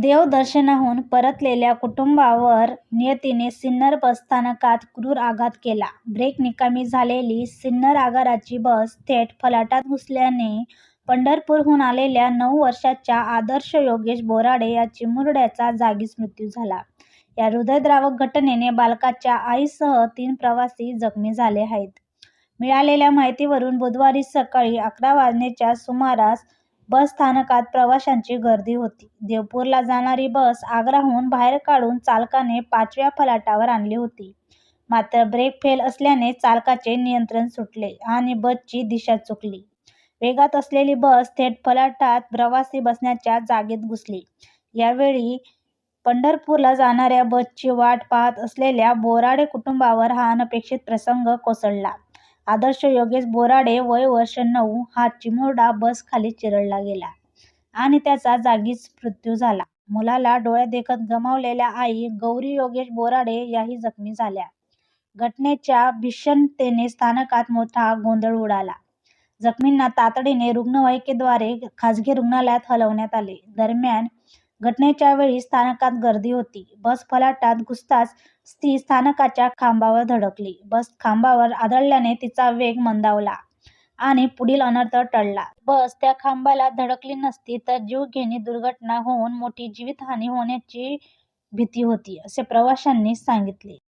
देवदर्शनाहून परतलेल्या कुटुंबावर नियतीने सिन्नर बसस्थानकात क्रूर आघात केला. ब्रेक निकामी झालेली सिन्नर आगाराची बस थेट फलाटात घुसल्याने पंढरपूरहून आलेल्या नऊ वर्षाच्या आदर्श योगेश बोराडे या चिमुरड्याचा जागीच मृत्यू झाला. या हृदयद्रावक घटनेने बालकाच्या आईसह तीन प्रवासी जखमी झाले आहेत. मिळालेल्या माहितीवरून बुधवारी सकाळी अकरा वाजण्याच्या सुमारास बसस्थानकात प्रवाशांची गर्दी होती. देवपूरला जाणारी बस आगाराहून बाहेर काढून चालकाने पाचव्या फलाटावर आणली होती. मात्र ब्रेक फेल असल्याने चालकाचे नियंत्रण सुटले आणि बसची दिशा चुकली. वेगात असलेली बस थेट फलाटात प्रवासी बसण्याच्या जागेत घुसली. यावेळी पंढरपूरला जाणाऱ्या बसची वाट पाहत असलेल्या बोराडे कुटुंबावर हा अनपेक्षित प्रसंग कोसळला. आदर्श योगेश बोराडे वय वर्ष नऊ हा चिमुरडा बसखाली चिरडला गेला आणि त्याचा जागीच मृत्यू झाला. मुलाला डोळ्या देखत गमावलेल्या आई गौरी योगेश बोराडे याही जखमी झाल्या. घटनेच्या भीषणतेने स्थानकात मोठा गोंधळ उडाला. जखमींना तातडीने रुग्णवाहिकेद्वारे खासगी रुग्णालयात हलवण्यात आले. दरम्यान, घटनेच्या वेळी स्थानकात गर्दी होती. बस फलाटात घुसताच ती स्थानकाच्या खांबावर धडकली. बस खांबावर आदळल्याने तिचा वेग मंदावला आणि पुढील अनर्थ टळला. बस त्या खांबाला धडकली नसती तर जीवघेणी दुर्घटना होऊन मोठी जीवितहानी होण्याची भीती होती, असे प्रवाशांनी सांगितले.